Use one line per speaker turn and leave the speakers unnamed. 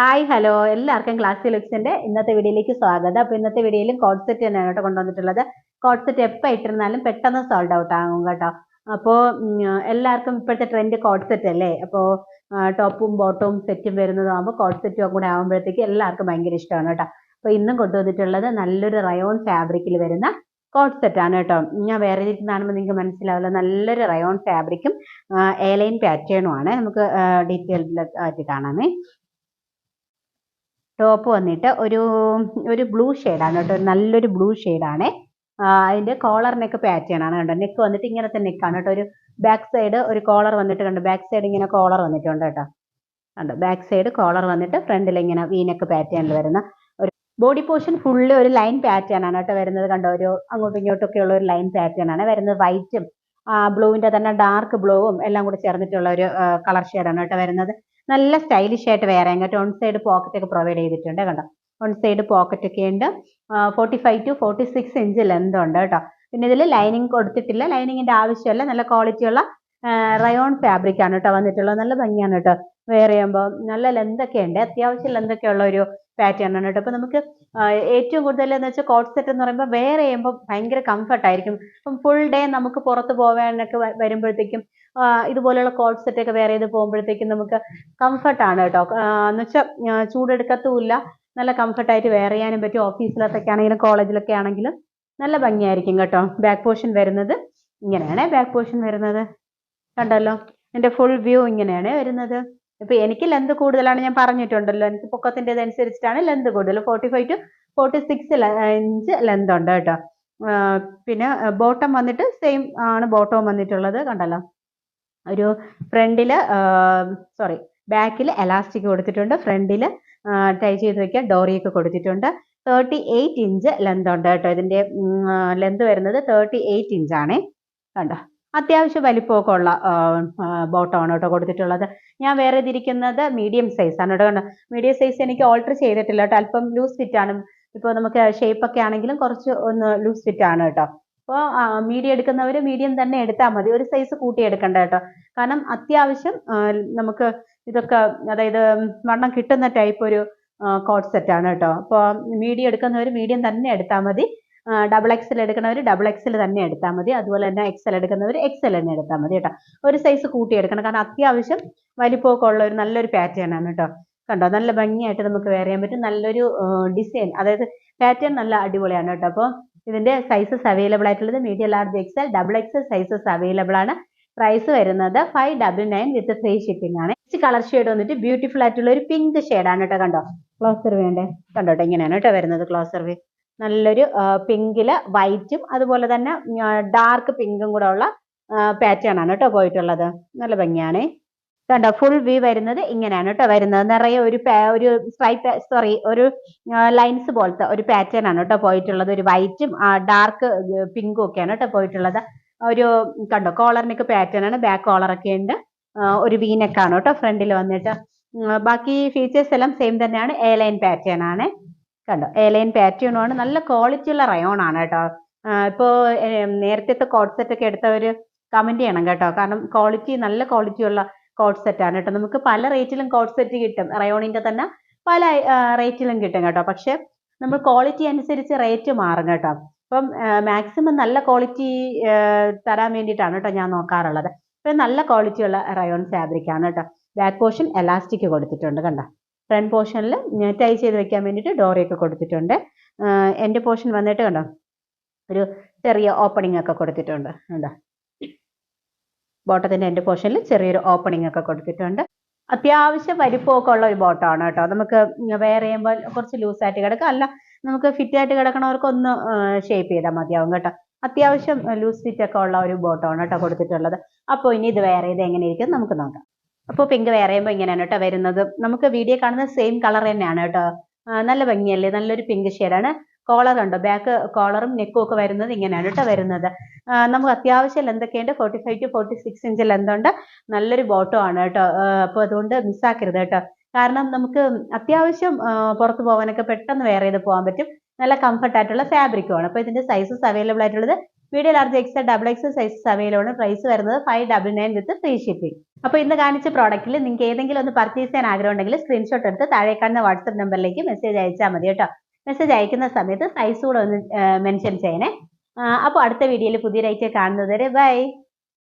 Hi hello എല്ലാവർക്കും class ലുക്സിന്റെ ഇന്നത്തെ വീഡിയോയിലേക്ക് സ്വാഗതം. അപ്പൊ ഇന്നത്തെ വീഡിയോയിലും കോഡ് സെറ്റ് തന്നെയാണ് കേട്ടോ കൊണ്ടുവന്നിട്ടുള്ളത്. കോഡ് സെറ്റ് എപ്പോൾ ഇട്ടിരുന്നാലും പെട്ടെന്ന് സോൾഡ് ഔട്ട് ആകും കേട്ടോ. അപ്പോൾ എല്ലാവർക്കും ഇപ്പോഴത്തെ ട്രെൻഡ് കോഡ് സെറ്റ് അല്ലേ? അപ്പോൾ ടോപ്പും ബോട്ടവും സെറ്റും വരുന്നതാകുമ്പോൾ കോഡ് സെറ്റും കൂടെ ആകുമ്പോഴത്തേക്ക് എല്ലാവർക്കും ഭയങ്കര ഇഷ്ടമാണ് കേട്ടോ. അപ്പോൾ ഇന്നും കൊണ്ടുവന്നിട്ടുള്ളത് നല്ലൊരു റയോൺ ഫാബ്രിക്കിൽ വരുന്ന കോഡ് സെറ്റ് ആണ് കേട്ടോ. ഞാൻ വേറെ ഇരിക്കുന്നതാണെന്ന് നിങ്ങൾക്ക് മനസ്സിലാവില്ല. നല്ലൊരു റയോൺ ഫാബ്രിക്കും എയർലൈൻ പാറ്റേണും ആണ്. നമുക്ക് ഡീറ്റെയിൽഡ് ആയിട്ട് കാണാമേ. ടോപ്പ് വന്നിട്ട് ഒരു ഒരു ബ്ലൂ ഷെയ്ഡാണ് കേട്ടോ. നല്ലൊരു ബ്ലൂ ഷെയ്ഡാണ് അതിന്റെ കോളർ നെക്ക് പാറ്റേൺ ആണ് കേട്ടോ നെക്ക് വന്നിട്ട് ഇങ്ങനത്തെ നെക്കാണ് കേട്ടോ. ഒരു ബാക്ക് സൈഡ് ഒരു കോളർ വന്നിട്ട് കണ്ടോ. ബാക്ക് സൈഡ് ഇങ്ങനെ കോളർ വന്നിട്ടുണ്ട് കേട്ടോ. കണ്ടോ? ബാക്ക് സൈഡ് കോളർ വന്നിട്ട് ഫ്രണ്ടിൽ ഇങ്ങനെ വി നെക്ക് പാറ്റേണിൽ വരുന്ന ഒരു ബോഡി പോർഷൻ ഫുള്ള് ഒരു ലൈൻ പാറ്റേൺ ആണ് കേട്ടോ വരുന്നത് കണ്ടോ. ഒരു അങ്ങോട്ടും ഇങ്ങോട്ടും ഒക്കെ ഉള്ള ഒരു ലൈൻ പാറ്റേൺ ആണ്. വരുന്നത് വൈറ്റും ബ്ലൂവിന്റെ തന്നെ ഡാർക്ക് ബ്ലൂവും എല്ലാം കൂടി ചേർന്നിട്ടുള്ള ഒരു കളർ ഷെയ്ഡാണ് കേട്ടോ വരുന്നത്. നല്ല സ്റ്റൈലിഷ് ആയിട്ട് വേറെ കേട്ടോ ഓൺ സൈഡ് പോക്കറ്റ് ഒക്കെ പ്രൊവൈഡ് ചെയ്തിട്ടുണ്ട് കണ്ടോ? ഓൺ സൈഡ് പോക്കറ്റ് ഒക്കെ ഉണ്ട്. Forty five to forty six inch length ഉണ്ട് കേട്ടോ. പിന്നെ ഇതിൽ ലൈനിങ് കൊടുത്തിട്ടില്ല. ലൈനിങ്ങിന്റെ ആവശ്യമല്ല. നല്ല ക്വാളിറ്റിയുള്ള റയോൺ ഫാബ്രിക് ആണ് കേട്ടോ വന്നിട്ടുള്ളത്. നല്ല ഭംഗിയാണ് കേട്ടോ. വെയർ ചെയ്യുമ്പോൾ നല്ല ലെന്ത് ഒക്കെ ഉണ്ട്. അത്യാവശ്യം ലെന്ത് ഒക്കെ ഉള്ള ഒരു പാറ്റേൺ ആണ് കേട്ടോ. അപ്പൊ നമുക്ക് ഏറ്റവും കൂടുതൽ എന്ന് വെച്ചാൽ കോട്ട് സെറ്റ് എന്ന് പറയുമ്പോൾ വെയർ ചെയ്യുമ്പോൾ ഭയങ്കര കംഫർട്ട് ആയിരിക്കും. അപ്പം ഫുൾ ഡേ നമുക്ക് പുറത്ത് പോകാനൊക്കെ വരുമ്പോഴത്തേക്കും ഇതുപോലെയുള്ള കോട്ട് സെറ്റ് ഒക്കെ വെയർ ചെയ്ത് പോകുമ്പോഴത്തേക്കും നമുക്ക് കംഫർട്ടാണ് കേട്ടോ. എന്ന് വെച്ചാൽ ചൂടെടുക്കത്തുമില്ല. നല്ല കംഫർട്ടായിട്ട് വെയർ ചെയ്യാനും പറ്റും. ഓഫീസിലൊക്കെ ആണെങ്കിലും കോളേജിലൊക്കെ ആണെങ്കിലും നല്ല ഭംഗിയായിരിക്കും കേട്ടോ. ബാക്ക് പോർഷൻ വരുന്നത് ഇങ്ങനെയാണ് ബാക്ക് പോർഷൻ വരുന്നത്. കണ്ടല്ലോ? എന്റെ ഫുൾ വ്യൂ ഇങ്ങനെയാണ് വരുന്നത്. ഇപ്പൊ എനിക്ക് ലെന്ത് കൂടുതലാണ് ഞാൻ പറഞ്ഞിട്ടുണ്ടല്ലോ. എനിക്ക് പൊക്കത്തിന്റെ അനുസരിച്ചിട്ടാണ് ലെന്ത് കൂടുതൽ. Forty five to forty six inch length ഉണ്ട് കേട്ടോ. പിന്നെ ബോട്ടം വന്നിട്ട് സെയിം ആണ് ബോട്ടവും വന്നിട്ടുള്ളത്. കണ്ടല്ലോ? ഒരു ഫ്രണ്ടിൽ സോറി ബാക്കിൽ എലാസ്റ്റിക് കൊടുത്തിട്ടുണ്ട്. ഫ്രണ്ടിൽ ടൈ ചെയ്ത് വെക്കുക. ഡോറിയൊക്കെ കൊടുത്തിട്ടുണ്ട്. തേർട്ടി എയ്റ്റ് ഇഞ്ച് ലെന്ത് ഉണ്ട് കേട്ടോ. ഇതിന്റെ ലെന്ത് വരുന്നത് തേർട്ടി എയ്റ്റ് ഇഞ്ചാണേ കണ്ടോ? അത്യാവശ്യം വലിപ്പമൊക്കെ ഉള്ള ബോട്ടമാണ് കേട്ടോ കൊടുത്തിട്ടുള്ളത്. ഞാൻ വേറെ തിരിക്കുന്നത് മീഡിയം സൈസ് ആണ് കേട്ടോ കണ്ടോ. മീഡിയം സൈസ് എനിക്ക് ഓൾട്ടർ ചെയ്തിട്ടില്ല കേട്ടോ. അല്പം ലൂസ് ഫിറ്റ് ആണ് ഇപ്പോൾ നമുക്ക് ഷേപ്പ് ഒക്കെ ആണെങ്കിലും കുറച്ച് ഒന്ന് ലൂസ് ഫിറ്റ് ആണ് കേട്ടോ. അപ്പോൾ മീഡിയം എടുക്കുന്നവർ മീഡിയം തന്നെ എടുത്താൽ മതി. ഒരു സൈസ് കൂട്ടി എടുക്കണ്ട കേട്ടോ. കാരണം അത്യാവശ്യം നമുക്ക് ഇതൊക്കെ അതായത് വണ്ണം കിട്ടുന്ന ടൈപ്പ് ഒരു കോഡ് ആണ് കേട്ടോ. അപ്പോൾ മീഡിയം എടുക്കുന്നവർ മീഡിയം തന്നെ എടുത്താൽ മതി. ഡബിൾ എക്സൽ എടുക്കുന്നവർ ഡബിൾ എക്സൽ തന്നെ എടുത്താൽ മതി. അതുപോലെ തന്നെ എക്സൽ എടുക്കുന്നവർ എക്സൽ തന്നെ എടുത്താൽ മതി കേട്ടോ. ഒരു സൈസ് കൂട്ടി എടുക്കണം. കാരണം അത്യാവശ്യം വലിപ്പമൊക്കെ ഉള്ള ഒരു നല്ലൊരു പാറ്റേൺ ആണ് കേട്ടോ. കണ്ടോ? നല്ല ഭംഗിയായിട്ട് നമുക്ക് വെയർ ചെയ്യാൻ പറ്റും. നല്ലൊരു ഡിസൈൻ അതായത് പാറ്റേൺ നല്ല അടിപൊളിയാണ് കേട്ടോ. അപ്പോൾ ഇതിന്റെ സൈസസ് അവൈലബിൾ ആയിട്ടുള്ളത് medium large XL double XL sizes available ആണ്. പ്രൈസ് വരുന്നത് five double nine with free shipping ആണ്. നെക്സ്റ്റ് കളർ ഷെയ്ഡ് വന്നിട്ട് ബ്യൂട്ടിഫുൾ ആയിട്ടുള്ള ഒരു പിങ്ക് ആണ് കേട്ടോ. കണ്ടോ? ക്ലോസർ വേണ്ടേ? കണ്ടോട്ടെ ഇങ്ങനെയാണ് കേട്ടോ വരുന്നത് ക്ലോസർ വേ നല്ലൊരു പിങ്കിൽ വൈറ്റും അതുപോലെ തന്നെ ഡാർക്ക് പിങ്കും കൂടെ ഉള്ള പാറ്റേൺ ആണ് കേട്ടോ പോയിട്ടുള്ളത്. നല്ല ഭംഗിയാണേ. കണ്ടോ ഫുൾ വ്യൂ വരുന്നത് ഇങ്ങനെയാണ് കേട്ടോ വരുന്നത്. നിറയെ ഒരു ഒരു സ്ട്രൈപ്പ് സോറി ഒരു ലൈൻസ് പോലത്തെ ഒരു പാറ്റേൺ ആണ് കേട്ടോ പോയിട്ടുള്ളത്. ഒരു വൈറ്റും ഡാർക്ക് പിങ്കും ഒക്കെയാണ് കേട്ടോ പോയിട്ടുള്ളത്. ഒരു കണ്ടോ കോളറിനൊക്കെ പാറ്റേൺ ആണ്. ബാക്ക് കോളറൊക്കെ ഉണ്ട്. ഒരു വീനക്കാണ് കേട്ടോ ഫ്രണ്ടിൽ വന്നിട്ട്. ബാക്കി ഫീച്ചേഴ്സ് എല്ലാം സെയിം തന്നെയാണ്. എ ലൈൻ പാറ്റേൺ ആണ്. കണ്ടോ? എ പാറ്റേണുമാണ് നല്ല ക്വാളിറ്റി ഉള്ള റയോൺ ആണ് കേട്ടോ. ഇപ്പോൾ നേരത്തെ കോട്ട് സെറ്റ് ഒക്കെ എടുത്തവർ കമന്റ് ചെയ്യണം കേട്ടോ. കാരണം ക്വാളിറ്റി നല്ല ക്വാളിറ്റി ഉള്ള കോഡ് സെറ്റ് ആണ് കേട്ടോ. നമുക്ക് പല റേറ്റിലും കോഡ് സെറ്റ് കിട്ടും. റയോണിന്റെ തന്നെ പല റേറ്റിലും കിട്ടും കേട്ടോ. പക്ഷെ നമ്മൾ ക്വാളിറ്റി അനുസരിച്ച് റേറ്റ് മാറും കേട്ടോ. അപ്പം മാക്സിമം നല്ല ക്വാളിറ്റി തരാൻ വേണ്ടിയിട്ടാണ് കേട്ടോ ഞാൻ നോക്കാറുള്ളത്. അപ്പം നല്ല ക്വാളിറ്റി ഉള്ള റയോൺ ഫാബ്രിക് ആണ് കേട്ടോ. ബാക്ക് പോർഷൻ എലാസ്റ്റിക് കൊടുത്തിട്ടുണ്ട് കണ്ടോ? ഫ്രണ്ട് പോർഷനിൽ ടൈ ചെയ്ത് വെക്കാൻ വേണ്ടിയിട്ട് ഡോറിയൊക്കെ കൊടുത്തിട്ടുണ്ട്. എന്റെ പോർഷൻ വന്നിട്ട് കണ്ടോ? ഒരു ചെറിയ ഓപ്പണിംഗ് ഒക്കെ കൊടുത്തിട്ടുണ്ട്. കണ്ടോ? ബോട്ടത്തിന്റെ എന്റെ പോർഷനിൽ ചെറിയൊരു ഓപ്പണിംഗ് ഒക്കെ കൊടുത്തിട്ടുണ്ട്. അത്യാവശ്യം വലിപ്പമൊക്കെ ഉള്ള ഒരു ബോട്ടമാണ് കേട്ടോ. നമുക്ക് വെയർ ചെയ്യുമ്പോൾ കുറച്ച് ലൂസായിട്ട് കിടക്കാം. അല്ല നമുക്ക് ഫിറ്റ് ആയിട്ട് കിടക്കണവർക്ക് ഒന്ന് ഷേപ്പ് ചെയ്താൽ മതിയാവും കേട്ടോ. അത്യാവശ്യം ലൂസ് ഫിറ്റ് ഒക്കെ ഉള്ള ഒരു ബോട്ടമാണ് കേട്ടോ കൊടുത്തിട്ടുള്ളത്. അപ്പോൾ ഇനി ഇത് വെയർ ചെയ്ത് എങ്ങനെ ഇരിക്കും നമുക്ക് നോക്കാം. അപ്പോൾ പിങ്ക് വേറെയുമ്പോൾ ഇങ്ങനെയാണ് കേട്ടോ വരുന്നത്. നമുക്ക് വീഡിയോ കാണുന്ന സെയിം കളർ തന്നെയാണ് കേട്ടോ. നല്ല ഭംഗിയല്ലേ? നല്ലൊരു പിങ്ക് ഷെയ്ഡാണ് കോളർ ഉണ്ടോ? ബാക്ക് കോളറും നെക്കും ഒക്കെ വരുന്നത് ഇങ്ങനെയാണ് കേട്ടോ വരുന്നത്. നമുക്ക് അത്യാവശ്യം ലെന്തൊക്കെയുണ്ട് forty five to forty six inch എന്തുണ്ട് നല്ലൊരു ബോട്ടോ ആണ് കേട്ടോ. അപ്പോൾ അതുകൊണ്ട് മിസ്സാക്കരുത് കേട്ടോ. കാരണം നമുക്ക് അത്യാവശ്യം പുറത്ത് പോകാനൊക്കെ പെട്ടെന്ന് വെയർ ചെയ്ത് പോകാൻ പറ്റും. നല്ല കംഫർട്ട് ആയിട്ടുള്ള ഫാബ്രിക്കും ആണ്. അപ്പോൾ ഇതിന്റെ സൈസസ് അവൈലബിൾ ആയിട്ടുള്ളത് medium large X double X size available price വരുന്നത് five double nine with free shipping അപ്പോൾ ഇന്ന് കാണിച്ച പ്രോഡക്റ്റിൽ നിങ്ങൾക്ക് ഏതെങ്കിലും ഒന്ന് പർച്ചേസ് ചെയ്യാൻ ആഗ്രഹം ഉണ്ടെങ്കിൽ സ്ക്രീൻഷോട്ട് എടുത്ത് താഴെ കാണുന്ന വാട്സപ്പ് നമ്പറിലേക്ക് മെസ്സേജ് അയച്ചാൽ മതി കേട്ടോ. മെസ്സേജ് അയക്കുന്ന സമയത്ത് സൈസ് കൂടെ ഒന്ന് മെൻഷൻ ചെയ്യണേ. അപ്പോൾ അടുത്ത വീഡിയോയിൽ പുതിയ റൈറ്റ് കാണുന്നത് വരെ ബൈ